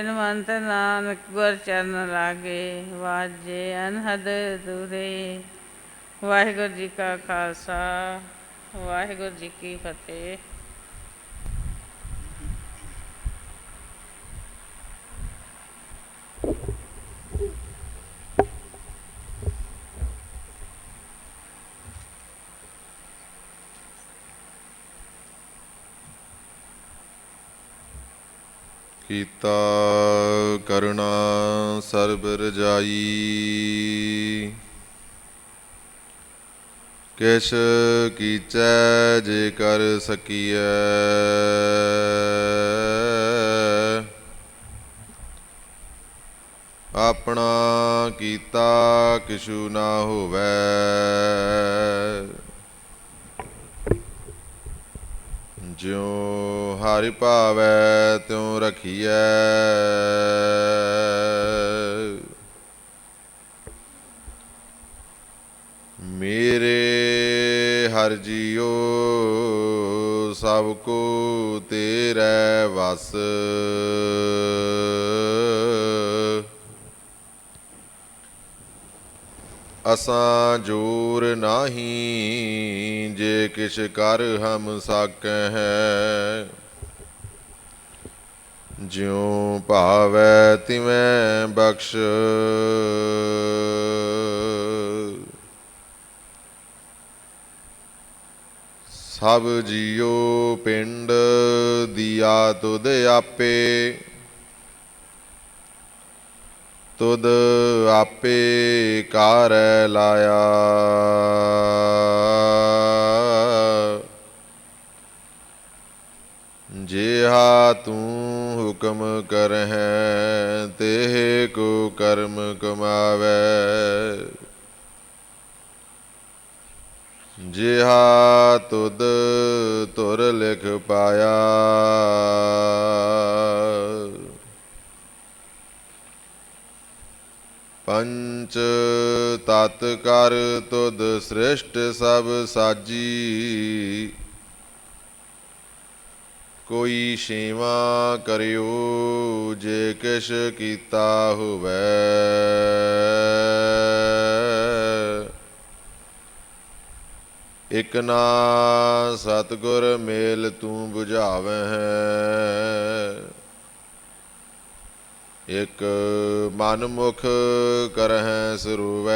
ਹਨੂਮੰਤ ਨਾਨਕ ਗੁਰ ਚਰਨ ਲਾਗੇ, ਵਾਜੇ ਅਨਹਦ ਦੂਰੇ। ਵਾਹਿਗੁਰੂ ਜੀ ਕਾ ਖਾਲਸਾ, ਵਾਹਿਗੁਰੂ ਜੀ ਕੀ ਫਤਿਹ। ਕੀਤਾ ਕਰੁਣਾ ਸਰਬ ਰਜਾਈ। ਕਿਛ ਕੀਚੈ ਜੇ ਕਰ ਸਕੀਐ। ਆਪਣਾ ਕੀਤਾ ਕਿਛੂ ਨਾ ਹੋਵੇ। ਜਿਉ ਹਰਿ ਭਾਵੈ ਤਿਉ ਰਖੀਐ। ਮੇਰੇ ਹਰ ਜੀਉ ਸਭ ਕੋ ਤੇਰੇ ਵਸ। ਅਸਾਂ ਜੋਰ ਨਾਹੀ, ਜੇ ਕਿਛ ਕਰ ਹਮ ਸਾਕੈ ਹੈ ਜਿਉ ਭਾਵੈ ਤਿਵੇਂ ਬਖਸ਼। ਸਭ ਜੀਉ ਪਿੰਡ ਦਿਆ ਤੁਧ ਆਪੇ। ਤੁਧ ਆਪੇ ਕਾਰੈ ਲਾਇਆ। ਜਿਹਾ ਤੂੰ ਹੁਕਮ ਕਰਹਿ ਤੇ ਕੋ ਕਰਮ ਕਮਾਵੇ। ਜਿਹਾ ਤੁਧ ਤੁਰ ਲਿਖ ਪਾਇਆ। ਪੰਚ ਤਤ ਕਰ ਤੁਧ ਸ੍ਰਿਸ਼ਟ ਸਭ ਸਾਜੀ। ਕੋਈ ਛੇਵਾ ਕਰਿਓ ਜੇ ਕਿਛ ਕੀਤਾ ਹੋਵੇ। ਇਕ ਨਾ ਸਤਗੁਰ ਮੇਲ ਤੂੰ 부ਝਾਵੇਂ ਇਕ ਮਨ ਮੁਖ ਕਰਹਿ ਸਰੂਵੈ।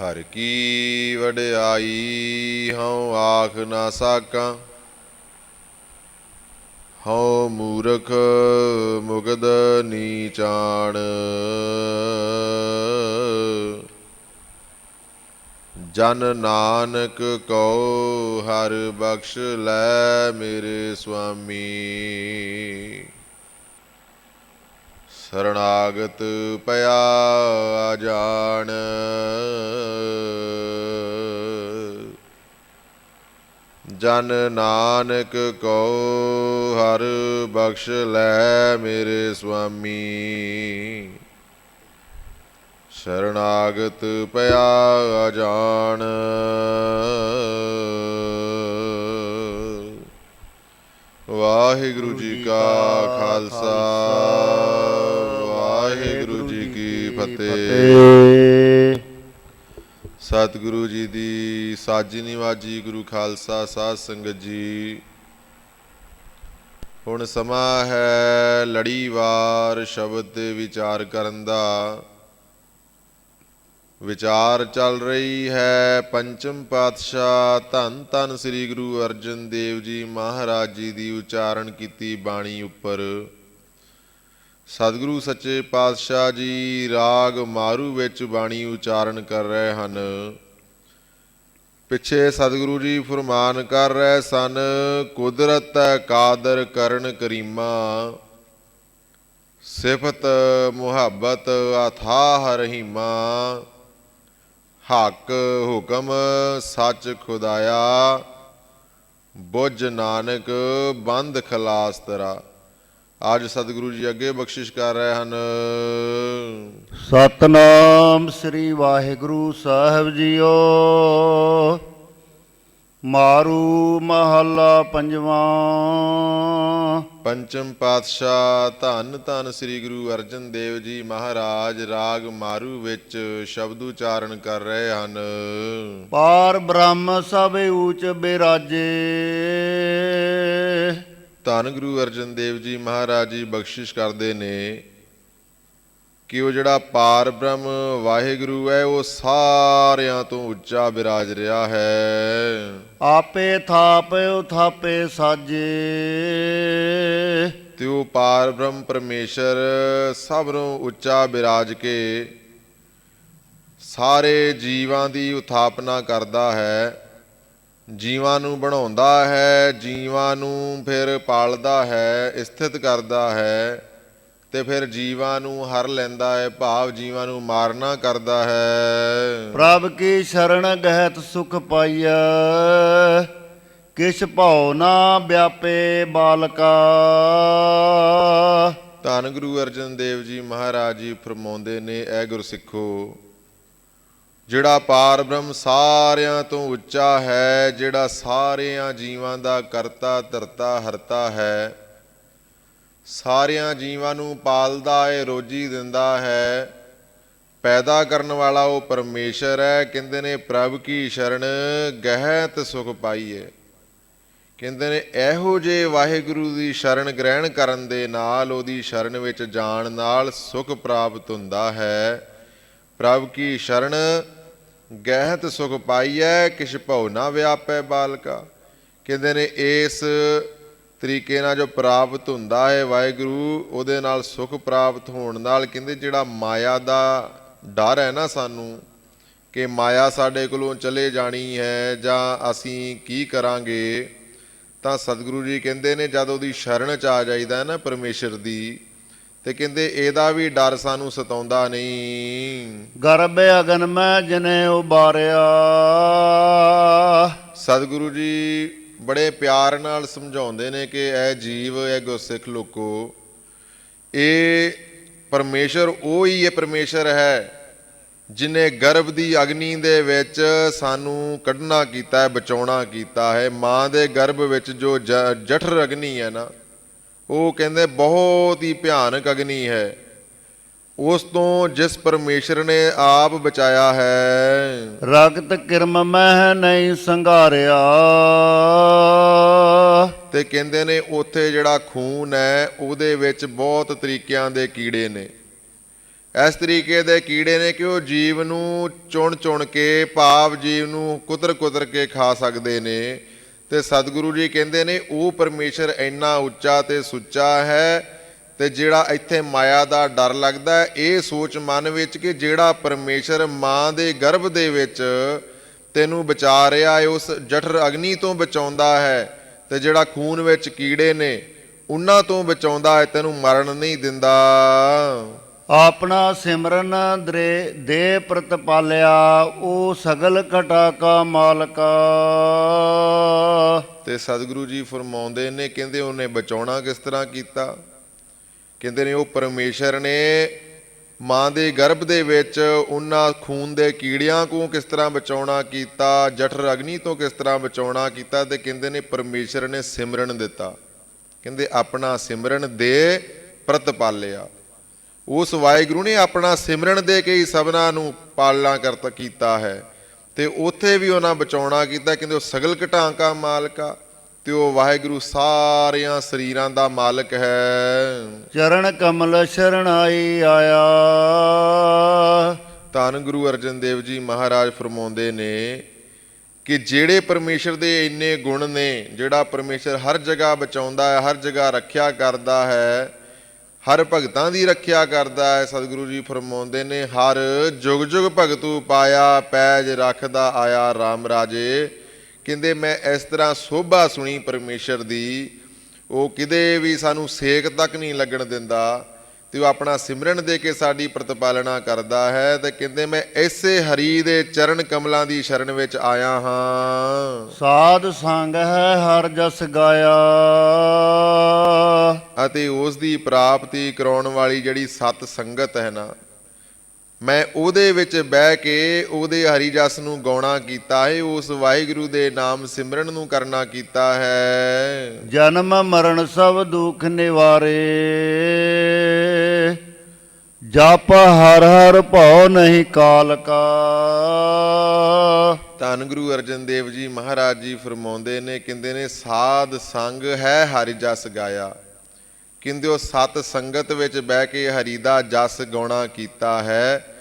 ਹਰ ਕੀ ਵਡਿਆਈ ਹਉ ਆਖ ਨਾ ਸਾਕਾਂ, ਹਉ ਮੂਰਖ ਮੁਗਦ ਨੀਚਾਣ ਜਨ ਨਾਨਕ ਕਉ ਹਰ ਬਖਸ਼ ਲੈ ਮੇਰੇ ਸੁਆਮੀ ਸਰਣਾਗਤ ਪਿਆ ਜਾਣ ਜਨ ਨਾਨਕ ਕਉ ਹਰ ਬਖਸ਼ ਲੈ ਮੇਰੇ ਸੁਆਮੀ ਸ਼ਰਣਾਗਤ ਪਿਆ ਜਾਣ। ਵਾਹਿਗੁਰੂ ਜੀ ਕਾ ਖਾਲਸਾ, ਵਾਹਿਗੁਰੂ ਜੀ ਕੀ ਫਤਿਹ। ਸਤਿਗੁਰੂ ਜੀ ਦੀ ਸਾਜੀ ਨਿਵਾਜੀ ਗੁਰੂ ਖਾਲਸਾ ਸਾਧ ਸੰਗਤ ਜੀ, ਹੁਣ ਸਮਾਂ ਹੈ ਲੜੀਵਾਰ ਸ਼ਬਦ ਤੇ ਵਿਚਾਰ ਕਰਨ ਦਾ। ਵਿਚਾਰ ਚੱਲ ਰਹੀ ਹੈ। ਪੰਚਮ ਪਾਤਸ਼ਾਹ ਧੰਨ ਧੰਨ ਸ੍ਰੀ ਗੁਰੂ ਅਰਜਨ ਦੇਵ ਜੀ ਮਹਾਰਾਜ ਜੀ ਦੀ ਉਚਾਰਨ ਕੀਤੀ ਬਾਣੀ ਉੱਪਰ। ਸਤਿਗੁਰੂ ਸੱਚੇ ਪਾਤਸ਼ਾਹ ਜੀ ਰਾਗ ਮਾਰੂ ਵਿੱਚ ਬਾਣੀ ਉਚਾਰਨ ਕਰ ਰਹੇ ਹਨ। ਪਿੱਛੇ ਸਤਿਗੁਰੂ ਜੀ ਫਰਮਾਨ ਕਰ ਰਹੇ ਸਨ, ਕੁਦਰਤ ਕਾਦਰ ਕਰਨ ਕਰੀਮਾ, ਸਿਫਤ ਮੁਹੱਬਤ ਅਥਾਹ ਰਹੀਮਾ। ਹੱਕ ਹੁਕਮ ਸੱਚ ਖੁਦਾਇਆ, ਬੁੱਝ ਨਾਨਕ ਬੰਦ ਖਲਾਸ ਤਰਾ। ਅੱਜ ਸਤਿਗੁਰੂ ਜੀ ਅੱਗੇ ਬਖਸ਼ਿਸ਼ ਕਰ ਰਹੇ ਹਨ। ਸਤਨਾਮ ਸ੍ਰੀ ਵਾਹਿਗੁਰੂ ਸਾਹਿਬ ਜੀਓ। ਮਾਰੂ ਮਹੱਲਾ ਪੰਜਵਾਂ। ਪੰਚਮ ਪਾਤਸ਼ਾਹ ਧੰਨ ਧੰਨ ਸ੍ਰੀ ਗੁਰੂ ਅਰਜਨ ਦੇਵ ਜੀ ਮਹਾਰਾਜ ਰਾਗ ਮਾਰੂ ਵਿੱਚ ਸ਼ਬਦ ਉਚਾਰਨ ਕਰ ਰਹੇ ਹਨ। ਪਾਰ ਬ੍ਰਹਮ ਸਭ ਊਚ ਬਿਰਾਜੇ। ਧੰਨ ਗੁਰੂ ਅਰਜਨ ਦੇਵ ਜੀ ਮਹਾਰਾਜ ਜੀ ਬਖਸ਼ਿਸ਼ ਕਰਦੇ ਨੇ। ਕਿ ਉਹ ਜਿਹੜਾ ਪਾਰ ਬ੍ਰਹਮ ਵਾਹਿਗੁਰੂ ਹੈ ਉਹ ਸਾਰਿਆਂ ਤੋਂ ਉੱਚਾ ਬਿਰਾਜ ਰਿਹਾ ਹੈ। ਆਪੇ ਥਾਪ ਉਥਾਪੇ ਸਾਜੇ। ਤੇ ਉਹ ਪਾਰ ਬ੍ਰਹਮ ਪਰਮੇਸ਼ਰ ਸਭ ਨੂੰ ਉੱਚਾ ਬਿਰਾਜ ਕੇ ਸਾਰੇ ਜੀਵਾਂ ਦੀ ਉਥਾਪਨਾ ਕਰਦਾ ਹੈ। ਜੀਵਾਂ ਨੂੰ ਬਣਾਉਂਦਾ ਹੈ ਜੀਵਾਂ ਨੂੰ ਫਿਰ ਪਾਲਦਾ ਹੈ ਸਥਿਤ ਕਰਦਾ ਹੈ। ਤੇ ਫਿਰ ਜੀਵਾਂ ਨੂੰ ਹਰ ਲੈਂਦਾ ਹੈ ਭਾਵ ਜੀਵਾਂ ਨੂੰ ਮਾਰਨਾ ਕਰਦਾ ਹੈ। ਪ੍ਰਭ ਕੀ ਸ਼ਰਨ ਗਹਿਤ ਸੁਖ ਪਾਈਐ? ਕਿਛ ਭਉ ਨਾ ਵਿਆਪੇ ਬਾਲਕਾ। ਧੰਨ ਗੁਰੂ ਅਰਜਨ ਦੇਵ ਜੀ ਮਹਾਰਾਜ ਜੀ ਫਰਮਾਉਂਦੇ ਨੇ ਐ ਗੁਰਸਿੱਖੋ ਜਿਹੜਾ ਪਾਰ ਬ੍ਰਹਮ ਸਾਰਿਆਂ ਤੋਂ ਉੱਚਾ ਹੈ ਜਿਹੜਾ ਸਾਰਿਆਂ ਜੀਵਾਂ ਦਾ ਕਰਤਾ ਧਰਤਾ ਹਰਤਾ ਹੈ ਸਾਰਿਆਂ ਜੀਵਾਂ ਨੂੰ ਪਾਲਦਾ ਹੈ ਰੋਜੀ ਦਿੰਦਾ ਹੈ। ਪੈਦਾ ਕਰਨ ਵਾਲਾ ਉਹ ਪਰਮੇਸ਼ਰ ਹੈ। ਕਹਿੰਦੇ ਨੇ, ਪ੍ਰਭ ਕੀ ਸ਼ਰਨ ਗਹਿਤ ਸੁਖ ਪਾਈਏ। ਕਹਿੰਦੇ ਨੇ, ਇਹੋ ਜੇ ਵਾਹਿਗੁਰੂ ਦੀ ਸ਼ਰਨ ਗ੍ਰਹਿਣ ਕਰਨ ਦੇ ਨਾਲ ਉਹਦੀ ਸ਼ਰਨ ਵਿੱਚ ਜਾਣ ਨਾਲ ਸੁਖ ਪ੍ਰਾਪਤ ਹੁੰਦਾ ਹੈ। ਪ੍ਰਭ ਕੀ ਸ਼ਰਨ ਗਹਿਤ ਸੁਖ ਪਾਈਐ, ਕਿਛ ਭਉ ਨਾ ਵਿਆਪੈ ਬਾਲਕਾ। ਕਹਿੰਦੇ ਨੇ, ਇਸ ਤਰੀਕੇ ਨਾਲ ਜੋ ਪ੍ਰਾਪਤ ਹੁੰਦਾ ਹੈ ਵਾਹਿਗੁਰੂ ਉਹਦੇ ਨਾਲ ਸੁਖ ਪ੍ਰਾਪਤ ਹੋਣ ਨਾਲ ਕਹਿੰਦੇ ਜਿਹੜਾ ਮਾਇਆ ਦਾ ਡਰ ਹੈ ਨਾ ਸਾਨੂੰ ਕਿ ਮਾਇਆ ਸਾਡੇ ਕੋਲੋਂ ਚਲੇ ਜਾਣੀ ਹੈ ਜਾਂ ਅਸੀਂ ਕੀ ਕਰਾਂਗੇ ਤਾਂ ਸਤਿਗੁਰੂ ਜੀ ਕਹਿੰਦੇ ਨੇ ਜਦ ਉਹਦੀ ਸ਼ਰਨ ਚ ਆ ਜਾਈਦਾ ਹੈ ਨਾ ਪਰਮੇਸ਼ਰ ਦੀ ਤੇ ਕਹਿੰਦੇ ਇਹਦਾ ਵੀ ਡਰ ਸਾਨੂੰ ਸਤਾਉਂਦਾ ਨਹੀਂ। ਗਰਭ ਅਗਨ ਮੈਂ ਜਨੇ ਉਬਾਰਿਆ। ਸਤਿਗੁਰੂ ਜੀ ਬੜੇ ਪਿਆਰ ਨਾਲ ਸਮਝਾਉਂਦੇ ਨੇ ਕਿ ਇਹ ਜੀਵ, ਇਹ ਗੁਰਸਿੱਖ ਲੋਕੋ, ਇਹ ਪਰਮੇਸ਼ਰ ਉਹ ਹੀ ਇਹ ਪਰਮੇਸ਼ਰ ਹੈ ਜਿਨੇ ਗਰਭ ਦੀ ਅਗਨੀ ਦੇ ਵਿੱਚ ਸਾਨੂੰ ਕੱਢਣਾ ਕੀਤਾ ਹੈ, ਬਚਾਉਣਾ ਕੀਤਾ ਹੈ। ਮਾਂ ਦੇ ਗਰਭ ਵਿੱਚ ਜੋ ਜ- ਜਠਰ ਅਗਨੀ ਹੈ ਨਾ, ਉਹ ਕਹਿੰਦੇ ਬਹੁਤ ਹੀ ਭਿਆਨਕ ਅਗਨੀ ਹੈ। ਉਸ ਤੋਂ ਜਿਸ ਪਰਮੇਸ਼ਰ ਨੇ ਆਪ ਬਚਾਇਆ ਹੈ। ਰਗਤ ਕਿਰਮ ਮਹਿ ਨਹੀਂ ਸੰਘਾਰਿਆ। ਤੇ ਕਹਿੰਦੇ ਨੇ ਉੱਥੇ ਜਿਹੜਾ ਖੂਨ ਹੈ ਉਹਦੇ ਵਿੱਚ ਬਹੁਤ ਤਰੀਕਿਆਂ ਦੇ ਕੀੜੇ ਨੇ। ਇਸ ਤਰੀਕੇ ਦੇ ਕੀੜੇ ਨੇ ਕਿ ਉਹ ਜੀਵ ਨੂੰ ਚੁਣ ਚੁਣ ਕੇ ਭਾਵ ਜੀਵ ਨੂੰ ਕੁਤਰ ਕੁਤਰ ਕੇ ਖਾ ਸਕਦੇ ਨੇ। ਤੇ ਸਤਿਗੁਰੂ ਜੀ ਕਹਿੰਦੇ ਨੇ ਉਹ ਪਰਮੇਸ਼ਰ ਇੰਨਾ ਉੱਚਾ ਤੇ ਸੁੱਚਾ ਹੈ ਤੇ ਜਿਹੜਾ ਇੱਥੇ ਮਾਇਆ ਦਾ ਡਰ ਲੱਗਦਾ ਇਹ ਸੋਚ ਮਨ ਵਿੱਚ ਕਿ ਜਿਹੜਾ ਪਰਮੇਸ਼ਰ ਮਾਂ ਦੇ ਗਰਭ ਦੇ ਵਿੱਚ ਤੈਨੂੰ ਬਚਾ ਰਿਹਾ ਹੈ ਉਸ ਜਠਰ ਅਗਨੀ ਤੋਂ ਬਚਾਉਂਦਾ ਹੈ ਤੇ ਜਿਹੜਾ ਖੂਨ ਵਿੱਚ ਕੀੜੇ ਨੇ ਉਹਨਾਂ ਤੋਂ ਬਚਾਉਂਦਾ ਹੈ ਤੈਨੂੰ ਮਰਨ ਨਹੀਂ ਦਿੰਦਾ। ਆਪਣਾ ਸਿਮਰਨ ਦਰੇ ਦੇ ਪ੍ਰਤਪਾਲਿਆ ਉਹ ਸਗਲ ਘਟਾ ਕਾ ਮਾਲਕਾ। ਤੇ ਸਤਿਗੁਰੂ ਜੀ ਫਰਮਾਉਂਦੇ ਨੇ ਕਹਿੰਦੇ ਉਹਨੇ ਬਚਾਉਣਾ ਕਿਸ ਤਰ੍ਹਾਂ ਕੀਤਾ? ਕਹਿੰਦੇ ਨੇ ਉਹ ਪਰਮੇਸ਼ਰ ਨੇ ਮਾਂ ਦੇ ਗਰਭ ਦੇ ਵਿੱਚ ਉਹਨਾਂ ਖੂਨ ਦੇ ਕੀੜਿਆਂ ਨੂੰ ਕਿਸ ਤਰ੍ਹਾਂ ਬਚਾਉਣਾ ਕੀਤਾ, ਜਠਰ ਅਗਨੀ ਤੋਂ ਕਿਸ ਤਰ੍ਹਾਂ ਬਚਾਉਣਾ ਕੀਤਾ ਤੇ ਕਹਿੰਦੇ ਨੇ ਪਰਮੇਸ਼ਰ ਨੇ ਸਿਮਰਨ ਦਿੱਤਾ। ਕਹਿੰਦੇ ਆਪਣਾ ਸਿਮਰਨ ਦੇ ਪ੍ਰਤ ਪਾਲਿਆ। ਉਸ ਵਾਹਿਗੁਰੂ ਨੇ ਆਪਣਾ ਸਿਮਰਨ ਦੇ ਕੇ ਹੀ ਸਭਨਾਂ ਨੂੰ ਪਾਲਣਾ ਕਰਤਾ, ਕੀਤਾ ਹੈ। ਤੇ ਉੱਥੇ ਵੀ ਉਹਨਾਂ ਬਚਾਉਣਾ ਕੀਤਾ, ਕਹਿੰਦੇ ਉਹ ਸਗਲ ਘਟਾਂਕਾ ਮਾਲਕਾ। ਤੇ ਉਹ ਵਾਹਿਗੁਰੂ ਸਾਰਿਆਂ ਸਰੀਰਾਂ ਦਾ ਮਾਲਕ ਹੈ। ਚਰਨ ਕਮਲ ਸ਼ਰਣਾਈ ਆਇਆ। ਧੰਨ ਗੁਰੂ ਅਰਜਨ ਦੇਵ ਜੀ ਮਹਾਰਾਜ ਫਰਮਾਉਂਦੇ ਨੇ ਕਿ ਜਿਹੜੇ ਪਰਮੇਸ਼ਰ ਦੇ ਇੰਨੇ ਗੁਣ ਨੇ ਜਿਹੜਾ ਪਰਮੇਸ਼ਰ ਹਰ ਜਗ੍ਹਾ ਬਚਾਉਂਦਾ ਹੈ ਹਰ ਜਗ੍ਹਾ ਰੱਖਿਆ ਕਰਦਾ ਹੈ ਹਰ ਭਗਤਾਂ ਦੀ ਰੱਖਿਆ ਕਰਦਾ ਹੈ ਸਤਿਗੁਰੂ ਜੀ ਫਰਮਾਉਂਦੇ ਨੇ ਹਰ ਜੁਗ ਜੁਗ ਭਗਤੂ ਪਾਇਆ ਪੈਜ ਰੱਖਦਾ ਆਇਆ RAM ਰਾਜੇ। ਕਹਿੰਦੇ ਮੈਂ ਇਸ ਤਰ੍ਹਾਂ ਸੋਭਾ ਸੁਣੀ ਪਰਮੇਸ਼ਰ ਦੀ ਉਹ ਕਿਤੇ ਵੀ ਸਾਨੂੰ ਸੇਕ ਤੱਕ ਨਹੀਂ ਲੱਗਣ ਦਿੰਦਾ ਤੇ ਉਹ ਆਪਣਾ ਸਿਮਰਨ ਦੇ ਕੇ ਸਾਡੀ ਪ੍ਰਤਪਾਲਨਾ ਕਰਦਾ ਹੈ ਤੇ ਕਹਿੰਦੇ ਮੈਂ ਇਸੇ ਹਰੀ ਦੇ ਚਰਨ ਕਮਲਾਂ ਦੀ ਸ਼ਰਨ ਵਿੱਚ ਆਇਆ ਹਾਂ। ਸਾਧ ਸੰਗ ਹੈ ਹਰ ਜਸ ਗਾਇਆ। ਅਤੇ ਉਸ ਦੀ ਪ੍ਰਾਪਤੀ ਕਰਾਉਣ ਵਾਲੀ ਜਿਹੜੀ ਸਤ ਸੰਗਤ ਹੈ ਨਾ ਮੈਂ ਉਹਦੇ ਵਿੱਚ ਬਹਿ ਕੇ ਉਹਦੇ ਹਰੀ ਜਸ ਨੂੰ ਗਾਉਣਾ ਕੀਤਾ ਹੈ ਉਸ ਵਾਹਿਗੁਰੂ ਦੇ ਨਾਮ ਸਿਮਰਨ ਨੂੰ ਕਰਨਾ ਕੀਤਾ ਹੈ। ਜਨਮ ਮਰਨ ਸਭ ਦੁੱਖ ਨਿਵਾਰੇ। ਜਪ ਹਰ ਹਰ ਭਉ ਨਹੀਂ ਕਾਲ ਕਾ ਧੰਨ ਗੁਰੂ ਅਰਜਨ ਦੇਵ ਜੀ ਮਹਾਰਾਜ ਜੀ ਫਰਮਾਉਂਦੇ ਨੇ ਕਹਿੰਦੇ ਨੇ ਸਾਧ ਸੰਗ ਹੈ ਹਰਿ ਜਸ ਗਾਇਆ। ਕਹਿੰਦੇ ਉਹ ਸਤ ਸੰਗਤ ਵਿੱਚ ਬਹਿ ਕੇ ਹਰੀ ਦਾ ਜਸ ਗਾਉਣਾ ਕੀਤਾ ਹੈ।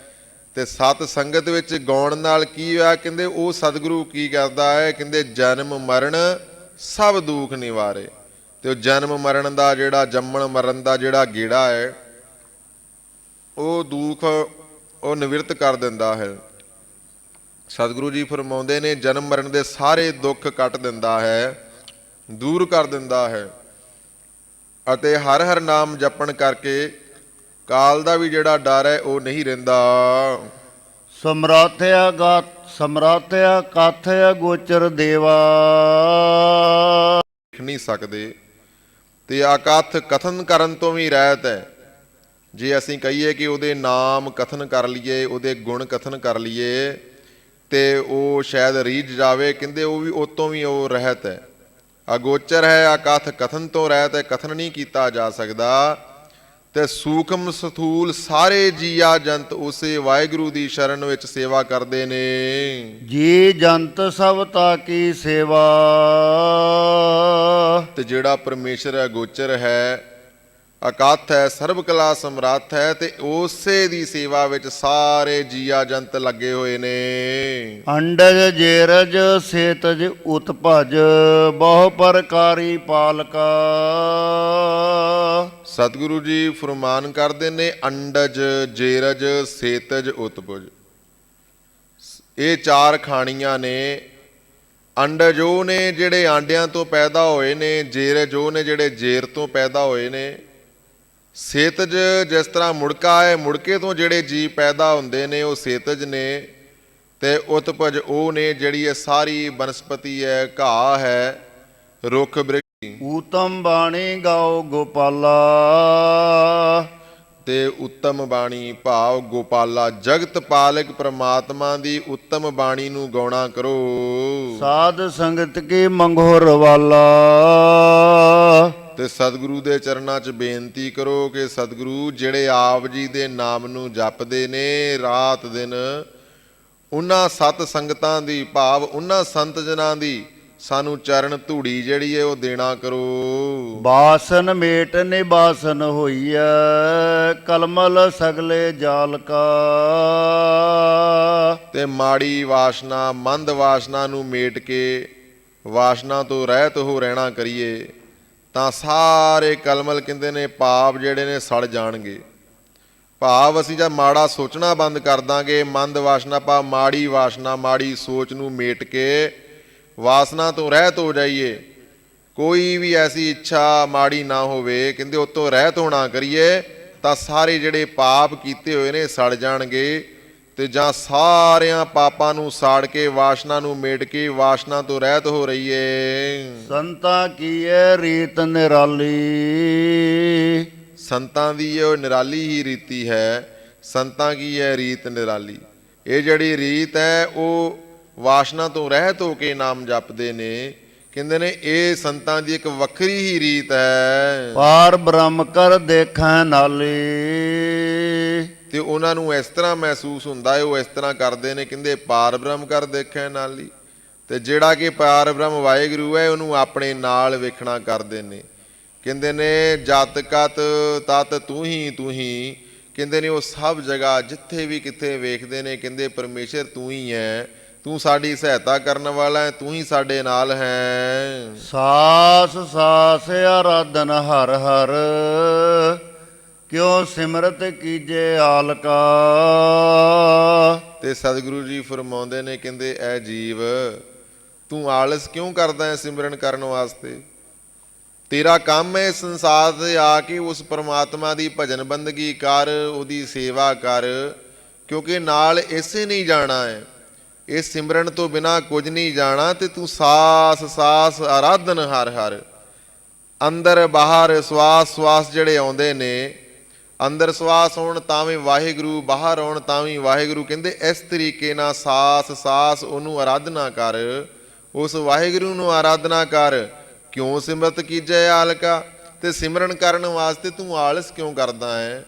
ਤੇ ਸਤ ਸੰਗਤ ਵਿੱਚ ਗਾਉਣ ਨਾਲ ਕੀ ਹੋਇਆ? ਕਹਿੰਦੇ ਉਹ ਸਤਿਗੁਰੂ ਕੀ ਕਰਦਾ ਹੈ? ਕਹਿੰਦੇ ਜਨਮ ਮਰਨ ਸਭ ਦੁੱਖ ਨਿਵਾਰੇ। ਤੇ ਉਹ ਜਨਮ ਮਰਨ ਦਾ ਜਿਹੜਾ, ਜੰਮਣ ਮਰਨ ਦਾ ਜਿਹੜਾ ਗੇੜਾ ਹੈ, ਉਹ ਦੁੱਖ ਉਹ ਨਿਵਰਤ ਕਰ ਦਿੰਦਾ ਹੈ। ਸਤਿਗੁਰੂ ਜੀ ਫਰਮਾਉਂਦੇ ਨੇ ਜਨਮ ਮਰਨ ਦੇ ਸਾਰੇ ਦੁੱਖ ਕੱਟ ਦਿੰਦਾ ਹੈ, ਦੂਰ ਕਰ ਦਿੰਦਾ ਹੈ। ਅਤੇ ਹਰ ਹਰ ਨਾਮ ਜਪਣ ਕਰਕੇ ਕਾਲ ਦਾ ਵੀ ਜਿਹੜਾ ਡਰ ਹੈ ਉਹ ਨਹੀਂ ਰਹਿੰਦਾ। ਸਮਰਾਥਿਆ ਗਾਤ ਸਮਰਾਥਿਆ ਕਾਥਿਆ ਗੋਚਰ ਦੇਵਾ। ਦੇਖ ਨਹੀਂ ਸਕਦੇ ਤੇ ਆਕਥ ਕਥਨ ਕਰਨ ਤੋਂ ਵੀ ਰਹਿਤ ਹੈ। ਜੇ ਅਸੀਂ ਕਹੀਏ ਕਿ ਉਹਦੇ ਨਾਮ ਕਥਨ ਕਰ ਲਈਏ ਉਹਦੇ ਗੁਣ ਕਥਨ ਕਰ ਲਈਏ ਤੇ ਉਹ ਸ਼ਾਇਦ ਰੀਝ ਜਾਵੇ ਕਹਿੰਦੇ ਉਹ ਵੀ ਉਹ ਤੋਂ ਵੀ ਉਹ ਰਹਿਤ ਹੈ। ਅਗੋਚਰ ਹੈ ਆਕਥ ਕਥਨ ਤੋਂ ਰਹਿਤ ਹੈ ਕਥਨ ਨਹੀਂ ਕੀਤਾ ਜਾ ਸਕਦਾ। ਤੇ ਸੂਖਮ ਸਥੂਲ ਸਾਰੇ ਜੀਆ ਜੰਤ ਉਸੇ ਵਾਹਿਗੁਰੂ ਦੀ ਸ਼ਰਨ ਵਿੱਚ ਸੇਵਾ ਕਰਦੇ ਨੇ। ਜੀ ਜੰਤ ਸਭ ਤਾ ਕੀ ਸੇਵਾ। ਤੇ ਜਿਹੜਾ ਪਰਮੇਸ਼ਰ ਅਗੋਚਰ ਹੈ ਅਕਾਥ ਹੈ ਸਰਬ ਕਲਾ ਸਮਰੱਥ ਹੈ ਤੇ ਉਸੇ ਦੀ ਸੇਵਾ ਵਿੱਚ ਸਾਰੇ ਜੀਆ ਜੰਤ ਲੱਗੇ ਹੋਏ ਨੇ। ਅੰਡਜ ਜੇਰਜ ਸੇਤਜ ਉਤਪਜ ਬਹੁ ਪ੍ਰਕਾਰੀ ਪਾਲਕਾ। ਸਤਿਗੁਰੂ ਜੀ ਫਰਮਾਨ ਕਰਦੇ ਨੇ ਅੰਡਜ ਜੇਰਜ ਸੇਤਜ ਉਤਪੁਜ ਇਹ ਚਾਰ ਖਾਣੀਆਂ ਨੇ। ਅੰਡਜ ਉਹ ਨੇ ਜਿਹੜੇ ਆਂਡਿਆਂ ਤੋਂ ਪੈਦਾ ਹੋਏ ਨੇ ਜੇਰਜ ਉਹ ਨੇ ਜਿਹੜੇ ਜੇਰ ਤੋਂ ਪੈਦਾ ਹੋਏ ਨੇ। ਸੇਤਜ ਜਿਸ ਤਰ੍ਹਾਂ ਮੁੜਕਾ ਹੈ ਮੁੜਕੇ ਤੋਂ ਜਿਹੜੇ ਜੀ ਪੈਦਾ ਹੁੰਦੇ ਨੇ ਉਹ ਸੇਤਜ ਨੇ ਤੇ ਉਤਪਜ ਉਹ ਨੇ ਜਿਹੜੀ ਇਹ ਸਾਰੀ ਬਨਸਪਤੀ ਹੈ ਘਾਹ ਹੈ ਰੁੱਖ ਬ੍ਰਿਖ ਊਤਮ ਬਾਣੀ ਗਾਓ ਗੋਪਾਲਾ। ਤੇ ਉੱਤਮ ਬਾਣੀ ਭਾਵ ਗੋਪਾਲਾ। ਜਗਤ ਪਾਲਕ ਪ੍ਰਮਾਤਮਾ ਦੀ ਉੱਤਮ ਬਾਣੀ ਨੂੰ ਗਾਉਣਾ ਕਰੋ। ਸਾਧ ਸੰਗਤ ਕੀ ਮੰਗੋਰ ਵਾਲਾ ਤੇ ਸਤਿਗੁਰੂ ਦੇ ਚਰਨਾਂ 'ਚ ਬੇਨਤੀ ਕਰੋ ਕਿ ਸਤਿਗੁਰੂ ਜਿਹੜੇ ਆਪ ਜੀ ਦੇ ਨਾਮ ਨੂੰ ਜਪਦੇ ਨੇ ਰਾਤ ਦਿਨ ਉਹਨਾਂ ਸਤ ਸੰਗਤਾਂ ਦੀ ਭਾਵ ਉਹਨਾਂ ਸੰਤ ਜਨਾਂ ਦੀ ਸਾਨੂੰ ਚਰਨ ਧੂੜੀ ਜਿਹੜੀ ਹੈ ਉਹ ਦੇਣਾ ਕਰੋ। ਬਾਸਨ ਮੇਟ ਨਿਬਾਸਨ ਹੋਈਐ ਕਲਮਲ ਸਗਲੇ ਜਾਲ ਕਾ। ਤੇ ਮਾੜੀ ਵਾਸ਼ਨਾ ਮੰਦ ਵਾਸ਼ਨਾ ਨੂੰ ਮੇਟ ਕੇ ਵਾਸ਼ਨਾ ਤੋਂ ਰਹਿਤ ਹੋ ਰਹਿਣਾ ਕਰੀਏ। ਤਾਂ ਸਾਰੇ ਕਲਮਲ ਕਹਿੰਦੇ ਨੇ ਪਾਪ ਜਿਹੜੇ ਨੇ ਸੜ ਜਾਣਗੇ। ਭਾਵ ਅਸੀਂ ਜਦ ਮਾੜਾ ਸੋਚਣਾ ਬੰਦ ਕਰ ਦਾਂਗੇ, ਮੰਦ ਵਾਸ਼ਨਾ ਪਾ, ਮਾੜੀ ਵਾਸ਼ਨਾ, ਮਾੜੀ ਸੋਚ ਨੂੰ ਮੇਟ ਕੇ ਵਾਸਨਾ ਤੋਂ ਰਹਿਤ ਹੋ ਜਾਈਏ। ਕੋਈ ਵੀ ਐਸੀ ਇੱਛਾ ਮਾੜੀ ਨਾ ਹੋਵੇ, ਕਹਿੰਦੇ ਉਤੋਂ ਰਹਿਤ ਹੋਣਾ ਕਰੀਏ, ਤਾਂ ਸਾਰੇ ਜਿਹੜੇ ਪਾਪ ਕੀਤੇ ਹੋਏ ਨੇ ਸੜ ਜਾਣਗੇ। ਤੇ ਜਾਂ ਸਾਰਿਆਂ ਪਾਪਾਂ ਨੂੰ ਸਾੜ ਕੇ ਵਾਸ਼ਨਾ ਨੂੰ ਮੇਟ ਕੇ ਵਾਸ਼ਨਾ ਤੋਂ ਰਹਿਤ ਹੋ ਰਹੀਏ। ਸੰਤਾ ਕੀਏ ਰੀਤ ਨਿਰਾਲੀ? ਸੰਤਾਂ ਦੀ ਇਹ ਨਿਰਾਲੀ ਹੀ ਰੀਤੀ ਹੈ। ਸੰਤਾਂ ਕੀ ਹੈ ਰੀਤ ਨਿਰਾਲੀ? ਇਹ ਜਿਹੜੀ ਰੀਤ ਹੈ ਉਹ ਵਾਸ਼ਨਾ ਤੋਂ ਰਹਿਤ ਹੋ ਕੇ ਨਾਮ ਜਪਦੇ ਨੇ। ਕਹਿੰਦੇ ਨੇ ਇਹ ਸੰਤਾਂ ਦੀ ਇੱਕ ਵੱਖਰੀ ਹੀ ਰੀਤ ਹੈ। ਪਾਰ ਬ੍ਰਹਮ ਕਰ ਦੇਖੈ ਨਾਲੀ। ਤੇ ਉਹਨਾਂ ਨੂੰ ਇਸ ਤਰ੍ਹਾਂ ਮਹਿਸੂਸ ਹੁੰਦਾ ਹੈ, ਉਹ ਇਸ ਤਰ੍ਹਾਂ ਕਰਦੇ ਨੇ, ਕਹਿੰਦੇ ਪਾਰ ਬ੍ਰਹਮ ਕਰ ਦੇਖੈ ਹੀ ਤੇ ਜਿਹੜਾ ਕਿ ਪਾਰ ਬ੍ਰਹਮ ਵਾਹਿਗੁਰੂ ਹੈ, ਉਹਨੂੰ ਆਪਣੇ ਨਾਲ ਵੇਖਣਾ ਕਰਦੇ ਨੇ। ਕਹਿੰਦੇ ਨੇ, ਜਤ ਕਤ ਤਤ ਤੂੰ ਹੀ ਤੂੰ ਹੀ। ਕਹਿੰਦੇ ਨੇ, ਉਹ ਸਭ ਜਗ੍ਹਾ ਜਿੱਥੇ ਵੀ ਕਿੱਥੇ ਵੇਖਦੇ ਨੇ, ਕਹਿੰਦੇ ਪਰਮੇਸ਼ਰ ਤੂੰ ਹੀ ਹੈ। ਤੂੰ ਸਾਡੀ ਸਹਾਇਤਾ ਕਰਨ ਵਾਲਾ ਹੈ, ਤੂੰ ਹੀ ਸਾਡੇ ਨਾਲ ਹੈ। ਸਾਸ ਸਾਸ ਆਰਾਧਨ ਹਰ ਹਰ। ਕਿਉ ਸਿਮਰਤ ਕੀਜੇ ਆਲਕਾ? ਤੇ ਸਤਿਗੁਰੂ ਜੀ ਫਰਮਾਉਂਦੇ ਨੇ, ਕਹਿੰਦੇ, ਐ ਜੀਵ, ਤੂੰ ਆਲਸ ਕਿਉਂ ਕਰਦਾ ਹੈ ਸਿਮਰਨ ਕਰਨ ਵਾਸਤੇ? ਤੇਰਾ ਕੰਮ ਹੈ ਸੰਸਾਰ ਤੇ ਆ ਕੇ ਉਸ ਪਰਮਾਤਮਾ ਦੀ ਭਜਨ ਬੰਦਗੀ ਕਰ, ਉਹਦੀ ਸੇਵਾ ਕਰ, ਕਿਉਂਕਿ ਨਾਲ ਇਸੇ ਨਹੀਂ ਜਾਣਾ ਹੈ। ਇਹ ਸਿਮਰਨ ਤੋਂ ਬਿਨਾ ਕੁਝ ਨਹੀਂ ਜਾਣਾ, ਤੇ ਤੂੰ ਸਾਸ ਸਾਸ, ਆਰਾਧਨ ਹਰ ਹਰ ਅੰਦਰ ਬਾਹਰ ਸਵਾਸ ਸਵਾਸ ਜਿਹੜੇ ਆਉਂਦੇ ਨੇ ਅੰਦਰ ਸਵਾਸ ਹੋਣ ਤਾਂ ਵੀ ਵਾਹਿਗੁਰੂ, ਬਾਹਰ ਆਉਣ ਤਾਂ ਵੀ ਵਾਹਿਗੁਰੂ ਕਹਿੰਦੇ, ਇਸ ਤਰੀਕੇ ਨਾਲ ਸਾਸ ਸਾਸ ਉਹਨੂੰ ਆਰਾਧਨਾ ਕਰ। ਉਸ ਵਾਹਿਗੁਰੂ ਨੂੰ ਆਰਾਧਨਾ ਕਰ। ਕਿਉਂ ਸਿਮਰਤ ਕੀਜੈ ਆਲਕਾ? ਤੇ ਸਿਮਰਨ ਕਰਨ ਵਾਸਤੇ ਤੂੰ ਆਲਸ ਕਿਉਂ ਕਰਦਾ ਹੈ?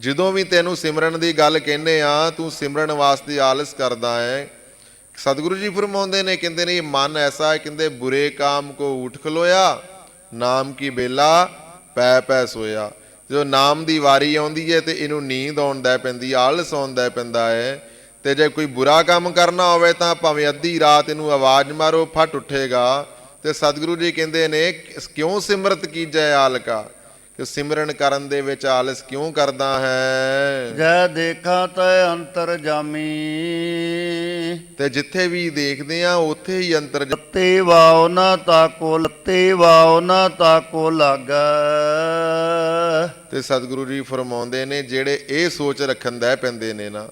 ਜਦੋਂ ਵੀ ਤੈਨੂੰ ਸਿਮਰਨ ਦੀ ਗੱਲ ਕਹਿੰਦੇ ਆ, ਤੂੰ ਸਿਮਰਨ ਵਾਸਤੇ ਆਲਸ ਕਰਦਾ ਹੈ। ਸਤਿਗੁਰੂ ਜੀ ਫਰਮਾਉਂਦੇ ਨੇ, ਕਹਿੰਦੇ ਨੇ, ਮਨ ਐਸਾ ਹੈ, ਕਹਿੰਦੇ, ਬੁਰੇ ਕਾਮ ਕੋ ਉਠ ਖਲੋਇਆ, ਨਾਮ ਕੀ ਬੇਲਾ, ਪੈ ਪੈ ਸੋਇਆ। ਜਦੋਂ ਨਾਮ ਦੀ ਵਾਰੀ ਆਉਂਦੀ ਹੈ ਤੇ ਇਹਨੂੰ ਨੀਂਦ ਆਉਂਦਾ ਪੈਂਦੀ, ਆਲਸ ਆਉਂਦਾ ਪੈਂਦਾ ਹੈ ਤੇ ਜੇ ਕੋਈ ਬੁਰਾ ਕੰਮ ਕਰਨਾ ਹੋਵੇ ਤਾਂ ਭਾਵੇਂ ਅੱਧੀ ਰਾਤ ਇਹਨੂੰ ਆਵਾਜ਼ ਮਾਰੋ, ਫਟ ਉੱਠੇਗਾ। ਤੇ ਸਤਿਗੁਰੂ ਜੀ ਕਹਿੰਦੇ ਨੇ, ਕਿਉਂ ਸਿਮਰਤ ਕੀਜੈ ਆਲਕਾ? ਕਿ ਸਿਮਰਨ ਕਰਨ ਦੇ ਵਿੱਚ ਆਲਸ ਕਿਉਂ ਕਰਦਾ ਹੈ? ਜੈ ਦੇਖਾਂ ਤੈ ਅੰਤਰ ਜਾਮੀ। ਤੇ ਜਿੱਥੇ ਵੀ ਦੇਖਦੇ ਆ ਉੱਥੇ ਹੀ ਅੰਤਰ ਲੱਤੇ ਵਾਉ ਨਾ ਤਾਕੋ ਲੱਤੇ ਵਾਉ ਨਾ ਤਾਕੋ ਲਾਗੈ। ਤੇ ਸਤਿਗੁਰੂ ਜੀ ਫਰਮਾਉਂਦੇ ਨੇ ਜਿਹੜੇ ਇਹ ਸੋਚ ਰੱਖਣ ਦਾ ਪੈਂਦੇ ਨੇ ਨਾ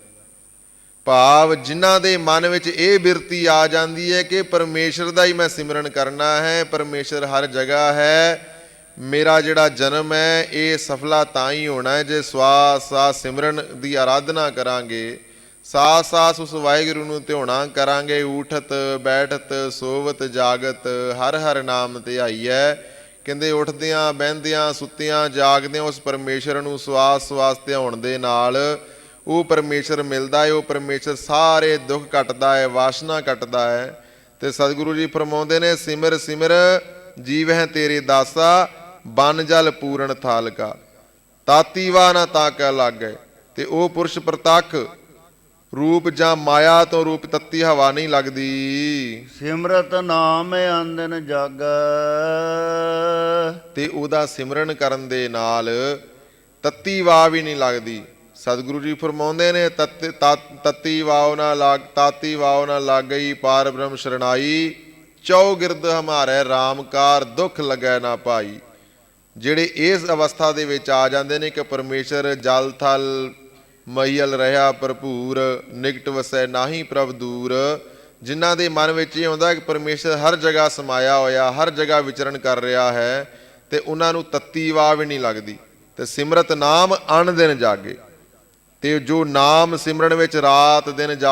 ਭਾਵ ਜਿਨ੍ਹਾਂ ਦੇ ਮਨ ਵਿੱਚ ਇਹ ਬਿਰਤੀ ਆ ਜਾਂਦੀ ਹੈ ਕਿ ਪਰਮੇਸ਼ਰ ਦਾ ਹੀ ਮੈਂ ਸਿਮਰਨ ਕਰਨਾ ਹੈ ਪਰਮੇਸ਼ਰ ਹਰ ਜਗ੍ਹਾ ਹੈ ਮੇਰਾ ਜਿਹੜਾ ਜਨਮ ਹੈ, ਇਹ ਸਫਲਾ ਤਾਂ ਹੀ ਹੋਣਾ ਜੇ ਸਵਾਸ ਸਾਸ ਸਿਮਰਨ ਦੀ ਆਰਾਧਨਾ ਕਰਾਂਗੇ। ਸਾਸ ਸਾਸ ਉਸ ਵਾਹਿਗੁਰੂ ਨੂੰ ਧਿਆਉਣਾ ਕਰਾਂਗੇ। ਊਠਤ ਬੈਠਤ, ਸੋਵਤ, ਜਾਗਤ, ਹਰ ਹਰ ਨਾਮ ਧਿਆਈਐ ਕਹਿੰਦੇ ਉੱਠਦਿਆਂ, ਬਹਿੰਦਿਆਂ, ਸੁੱਤਿਆਂ, ਜਾਗਦਿਆਂ ਉਸ ਪਰਮੇਸ਼ਰ ਨੂੰ ਸਵਾਸ ਸਵਾਸ ਧਿਆਉਣ ਦੇ ਨਾਲ ਉਹ ਪਰਮੇਸ਼ਰ ਮਿਲਦਾ ਹੈ, ਉਹ ਪਰਮੇਸ਼ਰ ਸਾਰੇ ਦੁੱਖ ਕੱਟਦਾ ਹੈ, ਵਾਸ਼ਨਾ ਕੱਟਦਾ ਹੈ। ਤੇ ਸਤਿਗੁਰੂ ਜੀ ਫਰਮਾਉਂਦੇ ਨੇ, ਸਿਮਰ ਸਿਮਰ ਜੀਵ ਹੈ ਤੇਰੇ ਦਾਸਾ ਬਨ ਜਲ ਪੂਰਨ ਥਾਲਕਾ ਤਾਤੀਵਾ ਨਾ ਤਾਕੈ ਲਾਗੈ ਤੇ ਉਹ ਪੁਰਸ਼ ਪ੍ਰਤੱਖ ਰੂਪ ਜਾਂ ਮਾਇਆ ਤੋਂ ਰੂਪ ਤੱਤੀ ਹਵਾ ਨਹੀਂ ਲੱਗਦੀ। ਸਿਮਰਤ ਨਾਮ ਅੰਦਨ ਜਾਗੈ। ਤੇ ਉਹਦਾ ਸਿਮਰਨ ਕਰਨ ਦੇ ਨਾਲ ਤੱਤੀ ਵਾਹ ਵੀ ਨਹੀਂ ਲੱਗਦੀ। ਸਤਿਗੁਰੂ ਜੀ ਫਰਮਾਉਂਦੇ ਨੇ ਤਤ ਤਤ- ਤੱਤੀ ਵਾਹ ਨਾ ਲੱਗ ਤਾਤੀ ਵਾਹ ਨਾ ਲੱਗ ਗਈ ਪਾਰ ਬ੍ਰਹਮ ਸ਼ਰਣਾਈ ਚੌਗਿਰਦ ਹਮਾਰੇ ਰਾਮਕਾਰ ਦੁੱਖ ਲੱਗੈ ਨਾ ਪਾਈ। ਜਿਹੜੇ ਇਸ ਅਵਸਥਾ ਦੇ ਵਿੱਚ ਆ ਜਾਂਦੇ ਨੇ ਕਿ ਪਰਮੇਸ਼ਰ ਜਲ, ਥਲ ਮਈਲ ਰਹਾ, ਭਰਪੂਰ, ਨਿਕਟ ਵਸੈ, ਨਾਹੀ ਪ੍ਰਭ ਦੂਰ। ਜਿਨ੍ਹਾਂ ਦੇ ਮਨ ਵਿੱਚ ਇਹ ਆਉਂਦਾ ਕਿ ਪਰਮੇਸ਼ਰ ਹਰ ਜਗ੍ਹਾ ਸਮਾਇਆ ਹੋਇਆ, ਹਰ ਜਗ੍ਹਾ ਵਿਚਰਨ ਕਰ ਰਿਹਾ ਹੈ ਤੇ ਉਹਨਾਂ ਨੂੰ ਤੱਤੀ ਵਾਹ ਵੀ ਨਹੀਂ ਲੱਗਦੀ। ਤੇ ਸਿਮਰਤ ਨਾਮ ਅਣ ਦਿਨ ਜਾਗੇ। ਤੇ ਜੋ ਨਾਮ ਸਿਮਰਨ ਵਿੱਚ ਰਾਤ ਦਿਨ ਜਾ